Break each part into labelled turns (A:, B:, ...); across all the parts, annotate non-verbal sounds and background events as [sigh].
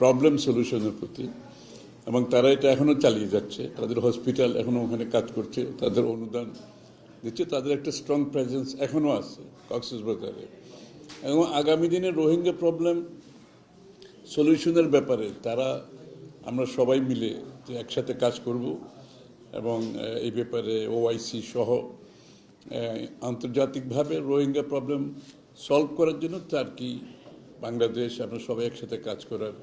A: Problem সলিউশনের প্রতি। এবং তারা এটা এখনও চালিয়ে যাচ্ছে। তাদের হসপিটাল এখনও ওখানে কাজ করছে, তাদের অনুদান দিচ্ছে, তাদের একটা স্ট্রং প্রেজেন্স এখনও আছে কক্সবাজারে এবং আগামী দিনে রোহিঙ্গা প্রবলেম সলিউশনের ব্যাপারে তারা, আমরা সবাই মিলে যে একসাথে কাজ করব এবং এই ব্যাপারে ওআইসি সহ আন্তর্জাতিকভাবে রোহিঙ্গা প্রবলেম সলভ করার জন্য টার্কি বাংলাদেশ, আমরা সবাই একসাথে কাজ করার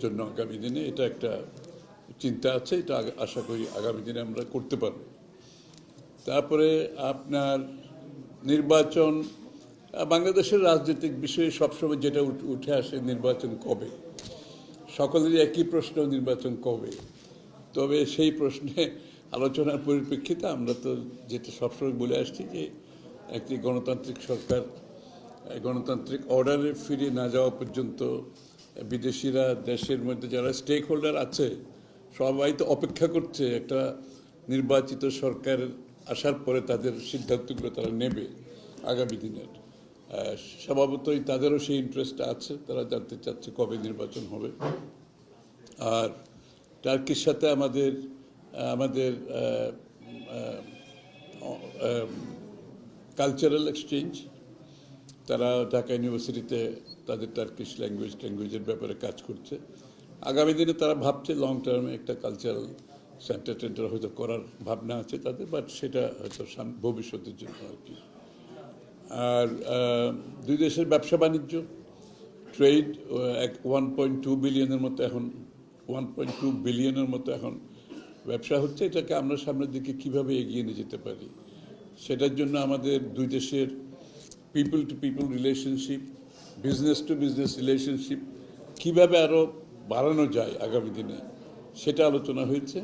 A: জন্য আগামী দিনে এটা একটা চিন্তা আছে, এটা আশা করি আগামী দিনে আমরা করতে পারব। তারপরে আপনার নির্বাচন বাংলাদেশের রাজনৈতিক বিষয়ে সবসময় যেটা উঠে আসে নির্বাচন কবে? সকলেরই একই প্রশ্ন, নির্বাচন কবে? তবে সেই প্রশ্নে [laughs] আলোচনার পরিপ্রেক্ষিতে আমরা তো যেটা সবসময় বলে আসছি যে, একটি গণতান্ত্রিক সরকার, গণতান্ত্রিক অর্ডারে ফিরে না যাওয়া পর্যন্ত বিদেশিরা, দেশের মধ্যে যারা স্টেক হোল্ডার আছে, সবাই তো অপেক্ষা করছে একটা নির্বাচিত সরকার আসার পরে তাদের সিদ্ধান্তগুলো তারা নেবে আগামী দিনের। স্বভাবতই তাদেরও সেই ইন্টারেস্ট আছে, তারা জানতে চাচ্ছে কবে নির্বাচন হবে। আর টার্কির সাথে আমাদের আমাদের কালচারাল এক্সচেঞ্জ তারা ঢাকা ইউনিভার্সিটিতে তাদের টার্কিশ ল্যাঙ্গুয়েজ ট্যাঙ্গুয়েজের ব্যাপারে কাজ করছে। আগামী দিনে তারা ভাবছে লং টার্মে একটা কালচারাল সেন্টার টেন্টার হয়তো করার ভাবনা আছে তাদের বাট সেটা হয়তো ভবিষ্যতের জন্য আর কি। আর দুই দেশের ব্যবসা বাণিজ্য ট্রেড এক ওয়ান পয়েন্ট টু বিলিয়নের মতো এখন ওয়ান পয়েন্ট টু বিলিয়নের মতো এখন ব্যবসা হচ্ছে। এটাকে আমরা সামনের দিকে কীভাবে এগিয়ে নিয়ে যেতে পারি, সেটার জন্য আমাদের দুই দেশের people to people relationship business to business relationship কীভাবে আরও বাড়ানো যায় আগামী দিনে? সেটা আলোচনা হয়েছে।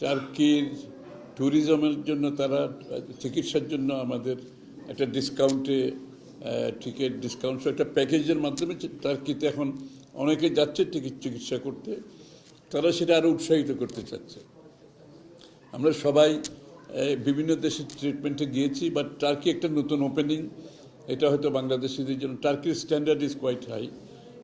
A: টার্কির ট্যুরিজমের জন্য তারা, চিকিৎসার জন্য আমাদের একটা ডিসকাউন্টে টিকিট ডিসকাউন্ট একটা প্যাকেজের মাধ্যমে টার্কিতে এখন অনেকে যাচ্ছে টিকিট চিকিৎসা করতে। তারা সেটা আরও উৎসাহিত করতে চাচ্ছে। আমরা সবাই বিভিন্ন দেশের ট্রিটমেন্টে গিয়েছি বাট টার্কি একটা নতুন ওপেনিং এটা হয়তো বাংলাদেশিদের জন্য। টার্কির স্ট্যান্ডার্ড ইজ কোয়াইট হাই